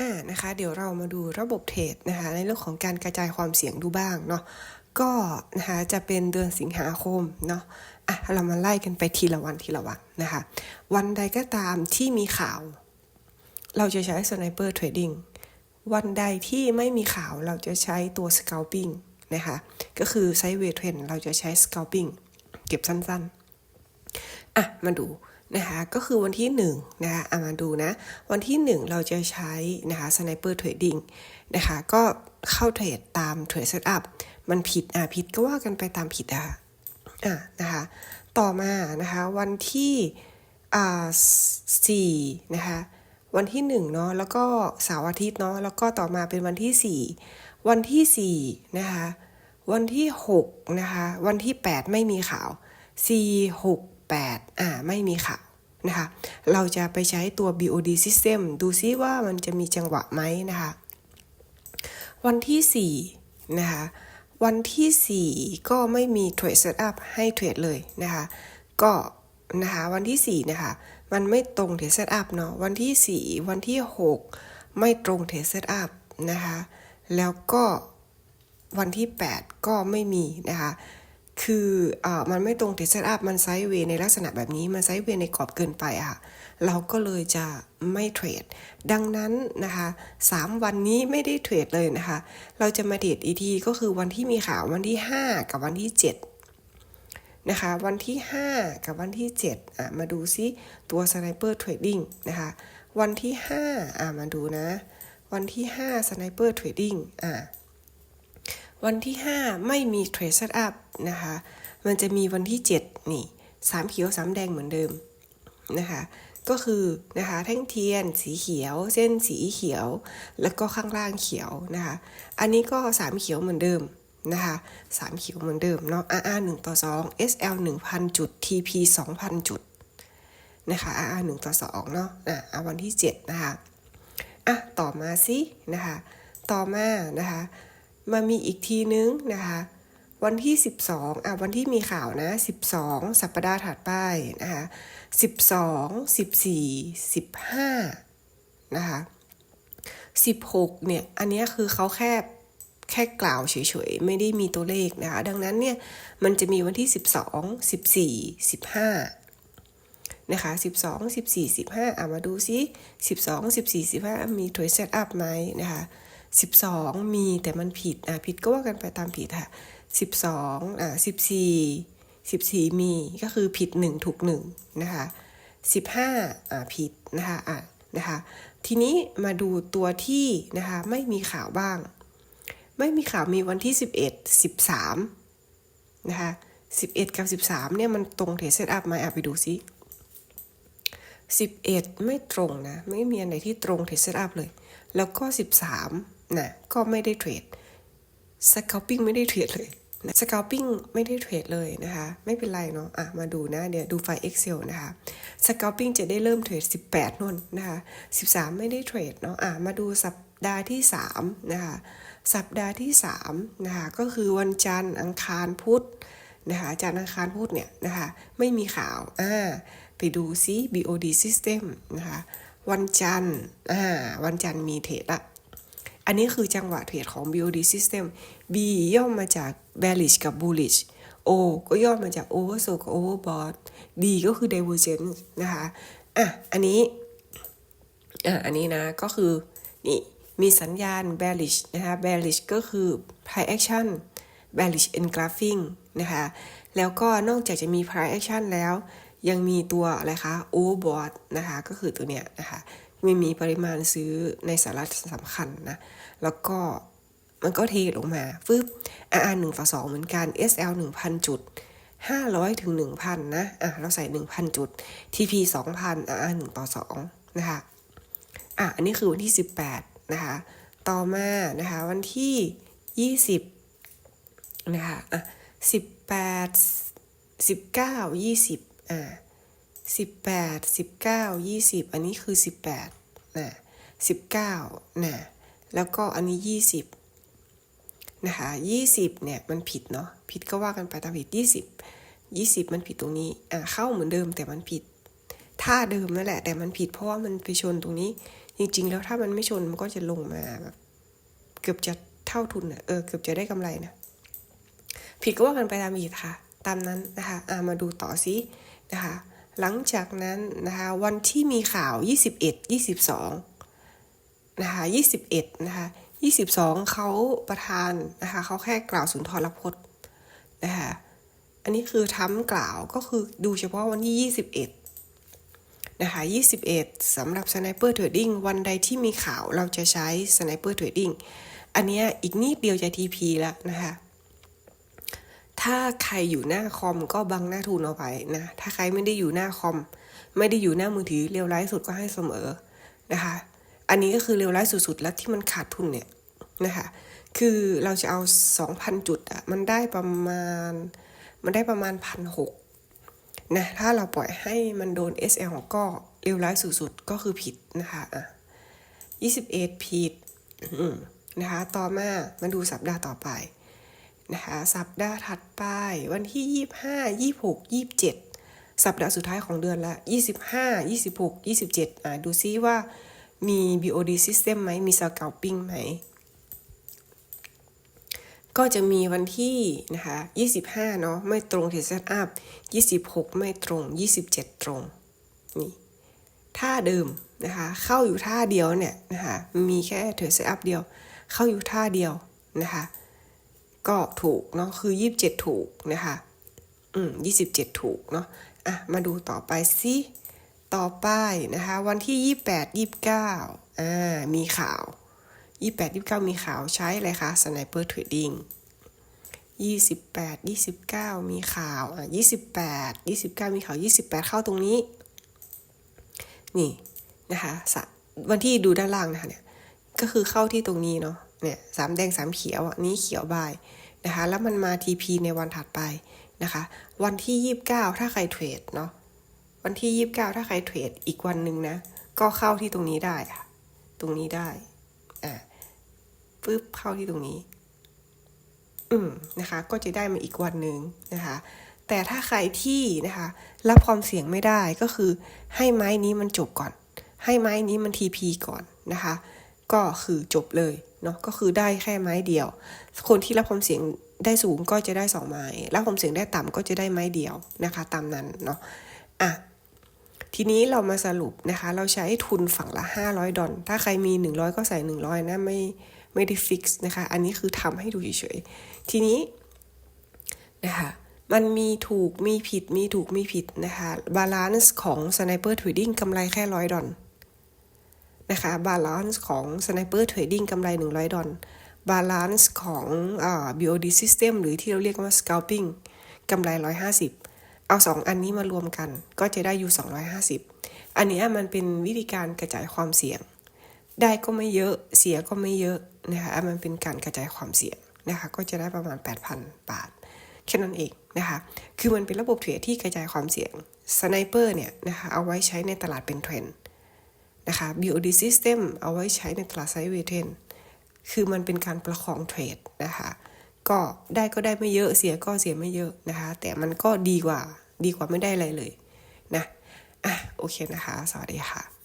อ่านะคะเดี๋ยวเรามาดูระบบเทรดนะคะในเรื่องของการกระจายความเสี่ยงดูบ้างเนาะก็นะคะจะเป็นเดือนสิงหาคมเนาะอะเรามาไล่กันไปทีละวันทีละวันนะคะวันใดก็ตามที่มีข่าว เราจะใช้ sniper trading วันใดที่ไม่มีข่าวเราจะใช้ตัว scalping นะคะก็คือ sideways trend เราจะใช้ scalping เก็บสั้นๆอะมาดู นะคะก็คือวันที่1นะคะอะมาดูนะ วันที่ 1 เราจะใช้นะคะ sniper trading นะคะก็เข้าเทรดตามเทรดเซตอัพมันผิดอะผิดก็ว่ากันไปตามผิดอะอะนะคะต่อมานะคะวันที่อ่าสี่นะคะวันที่1เนาะแล้วก็เสาร์อาทิตย์เนาะแล้วก็ต่อมาเป็นวันที่ 4 วันที่4นะคะวันที่6นะคะวันที่ 8 ไม่มีข่าว 4 6 8อ่าไม่มีข่าวนะคะเราจะไปใช้ตัว BOD system ดูซิว่ามันจะมีจังหวะไหมนะคะวันที่4นะคะวันที่ 4 ก็ไม่มีเทรดเซตอัพให้เทรดเลยนะคะก็นะคะวันที่ 4 นะคะมันไม่ตรงเทรดเซตอัพเนาะวันที่ 4 วันที่ 6 ไม่ตรงเทรดเซตอัพนะคะแล้วก็วันที่ 8 ก็ไม่มีนะคะ คืออ่ามันไม่ตรงเทรดเซตอัพมันไซด์เวย์ในลักษณะแบบนี้ มันไซด์เวย์ในกรอบเกินไปอะค่ะเราก็เลยจะไม่เทรด ดังนั้นนะคะ3วันนี้ไม่ได้เทรดเลยนะคะ เราจะมาเทรดอีกทีก็คือวันที่มีข่าววันที่ 5 กับวันที่ 7 นะคะ วันที่ 5 กับวันที่ 7อะมาดูซิตัว Sniper Trading นะคะ วันที่ 5 อะมาดูนะ วันที่5 Sniper Trading อะ วันที่ 5 ไม่มี Trade Setup นะคะ มันจะมีวันที่ 7 นี่3เขียว3แดงเหมือนเดิมนะคะ ก็คือนะคะแท่งเทียนสีเขียว เส้นสีเขียว แล้วก็ข้างล่างเขียวนะคะ อันนี้ก็3เขียวเหมือนเดิมนะคะ3เขียวเหมือนเดิมเนาะ RR 1ต่อ2 SL 1,000 จุด TP 2,000 จุดนะคะ RR 1ต่อ2เนาะอะวันที่ 7 นะคะ อะ ต่อมาสินะคะ ต่อมานะคะ มามีอีกทีนึงนะคะ วันที่ 12อะวันที่มีข่าวนะ 12 สัปดาห์ถัดไปนะคะ12 14 15 นะคะ 16 เนี่ย อันนี้คือเขาแค่แค่กล่าวเฉยๆ ไม่ได้มีตัวเลขนะคะ ดังนั้นเนี่ย มันจะมีวันที่ 12 14 15 นะคะ 12 14 15อะมาดูซิ 12 14 15 มีถอยเซตอัพไหมนะคะ 12 มีแต่มันผิดอะผิดก็ว่ากันไปตามผิดค่ะ 12อะ14 14 มีก็คือผิด 1 ถูก1นะคะ15อะผิดนะคะอะนะคะทีนี้มาดูตัวที่นะคะไม่มีข่าวบ้าง ไม่มีข่าวมีวันที่ 11 13นะคะ11 กับ 13เนี่ยมันตรงเทรดเซตอัพไหมอะไปดูซิ11 ไม่ตรงนะ ไม่มีอันไหนที่ตรงเทรดเซตอัพเลย แล้วก็ 13 นะก็ไม่ได้เทรดสก a ลปิ้งไม่ได้เทรดเลยสก a ลปิ้งไม่ได้เทรดเลยนะคะ ไม่เป็นไรเนาะอะมาดูนะเดี๋ยวดูไฟล์ Excel นะคะสก a ลปิ้งจะได้เริ่มเทรด 18นู่นนะคะ13 ไม่ได้เทรดเนาะอะมาดูสัปดาห์ที่3นะคะสัปดาห์ที่3นะคะก็คือวันจันทร์อังคารพุธนะคะจันทร์อังคารพุธเนี่ยนะคะไม่มีข่าวอ่าไปดูซิ BOD system นะคะวันจันทร์อ่าวันจันทร์มีเทรดละ อันนี้คือจังหวะเทรดของ BOD system B ย่อมมาจาก bearish กับ bullish O ก็ย่อมมาจาก oversold กับ overbought D ก็คือ divergence นะคะ อะ อันนี้ อะ อันนี้นะ ก็คือ นี่ มีสัญญาณ bearish นะคะ bearish ก็คือ price action bearish engulfing นะคะ แล้วก็นอกจากจะมี price action แล้ว ยังมีตัวอะไรคะ overbought นะคะ ก็คือตัวเนี้ยนะคะ ไม่มีปริมาณซื้อในสาระสำคัญนะ แล้วก็มันก็เทลงมาฟึบ RR 1ต่อ2เหมือนกัน SL 1,000 จุด 500ถึง1,000 นะ อะ เราใส่ 1,000 จุด TP 2,000 RR 1ต่อ2นะคะ อะ อันนี้คือวันที่ 18 นะคะ ต่อมานะคะ วันที่ 20 นะคะ อะ 18 19 20 อะ 18 19 20 อันนี้คือ 18นะ19นะแล้วก็อันนี้ 20นะคะ20เนี่ยมันผิดเนาะผิดก็ว่ากันไปตามผิด 20 20 มันผิดตรงนี้อ่าเข้าเหมือนเดิมแต่มันผิดท่าเดิมนั่นแหละ แต่มันผิดเพราะว่ามันไปชนตรงนี้ จริง ๆ แล้วถ้ามันไม่ชนมันก็จะลงมาแบบเกือบจะเท่าทุนอะเออเกือบจะได้กำไรนะผิดก็ว่ากันไปตามอีกค่ะ ตามนั้นนะคะอ่ามาดูต่อซินะคะ หลังจากนั้นนะคะวันที่มีข่าว 21 22นะคะ21นะคะ22 เขาประธานนะคะเขาแค่กล่าวสุนทรพจน์นะคะอันนี้คือทำกล่าวก็คือดูเฉพาะวันที่ 21นะคะ21สำหรับ Sniper Trading วันใดที่มีข่าวเราจะใช้ Sniper Trading อันนี้อีกนิดเดียวจะ TP แล้วนะคะ ถ้าใครอยู่หน้าคอมก็บังหน้าทุนเอาไปนะ ถ้าใครไม่ได้อยู่หน้าคอม ไม่ได้อยู่หน้ามือถือเร็วร้ายสุดก็ให้เสมอนะคะ อันนี้ก็คือเร็วร้ายสุดๆ แล้วที่มันขาดทุนเนี่ยนะคะ คือเราจะเอา 2,000 จุดอะมันได้ประมาณ มันได้ประมาณพันหกนะ ถ้าเราปล่อยให้มันโดน SL ก็เร็วร้ายสุดๆ ก็คือผิดนะคะอะ21 ผิดนะคะ ต่อมามาดูสัปดาห์ต่อไป นะคะสัปดาห์ถัดไป วันที่ 25 26 27 สัปดาห์สุดท้ายของเดือนละ 25 26 27อ่าดูซิว่ามี BOD system ไหมมี scalping ไหม ก็จะมีวันที่นะคะ25 เนาะไม่ตรงที่ set up 26 ไม่ตรง 27 ตรง นี่ท่าเดิมนะคะ เข้าอยู่ท่าเดียวเนี่ยนะคะ มีแค่เทอร์เซอัพเดียว เข้าอยู่ท่าเดียวนะคะ ก็ถูกเนาะคือ27ถูกนะคะ อืม27ถูกเนาะอะมาดูต่อไปสิต่อไปนะคะ วันที่28 29อ่ามีข่าว28 29มีข่าวใช้อะไรคะ Sniper Trading 28 29มีข่าวอะ28 29มีข่าว28เข้าตรงนี้ นี่นะคะวันที่ดูด้านล่างนะคะเนี่ยก็คือเข้าที่ตรงนี้เนาะ เนี่ยสามแดงสามเขียวนี้เขียวบายนะคะ แล้วมันมา TP ในวันถัดไปนะคะ วันที่ 29 ถ้าใครเทรดเนาะวันที่ 29 ถ้าใครเทรดอีกวันหนึ่งนะ ก็เข้าที่ตรงนี้ได้ค่ะ ตรงนี้ได้อ่าปึ๊บเข้าที่ตรงนี้ อืมนะคะ ก็จะได้มาอีกวันหนึ่งนะคะ แต่ถ้าใครที่นะคะ รับความเสี่ยงไม่ได้ก็คือให้ไม้นี้มันจบก่อน ให้ไม้นี้มัน TP ก่อนนะคะ ก็คือจบเลยเนาะก็คือได้แค่ไม้เดียว คนที่รับความเสี่ยงได้สูงก็จะได้สองไม้รับความเสี่ยงได้ต่ำก็จะได้ไม้เดียวนะคะ ตามนั้นเนาะอะทีนี้เรามาสรุปนะคะ เราใช้ทุนฝั่งละ 500 ดอลถ้าใครมี 100 ก็ใส่ 100 นะไม่ไม่ได้ฟิกซ์นะคะ อันนี้คือทำให้ดูเฉยๆ ทีนี้นะคะมันมีถูกมีผิดมีถูกมีผิดนะคะบาลานซ์ของ Sniper Trading กำไรแค่ร้อยดอล นะคะบาลานซ์ของ Sniper Trading กำไร 100 ดอลบาลานซ์ของอ่า BOD System หรือที่เราเรียกว่า Scalping กำไร 150 เอาสองอันนี้มารวมกันก็จะได้อยู่ 250 อันนี้มันเป็นวิธีการกระจายความเสี่ยง ได้ก็ไม่เยอะเสียก็ไม่เยอะนะคะมันเป็นการกระจายความเสี่ยงนะคะก็จะได้ประมาณ 8,000 บาทแค่นั้นเองนะคะ คือมันเป็นระบบเทรดที่กระจายความเสี่ยงสไนเปอร์เนี่ยนะคะเอาไว้ใช้ในตลาดเป็นเทรนด์ นะคะ BOD System เอาไว้ใช้ในตลาดไซด์เวทเทนคือมันเป็นการประคองเทรดนะคะก็ได้ก็ได้ไม่เยอะเสียก็เสียไม่เยอะนะคะ แต่มันก็ดีกว่าดีกว่าไม่ได้อะไรเลยนะอะโอเคนะคะ สวัสดีค่ะ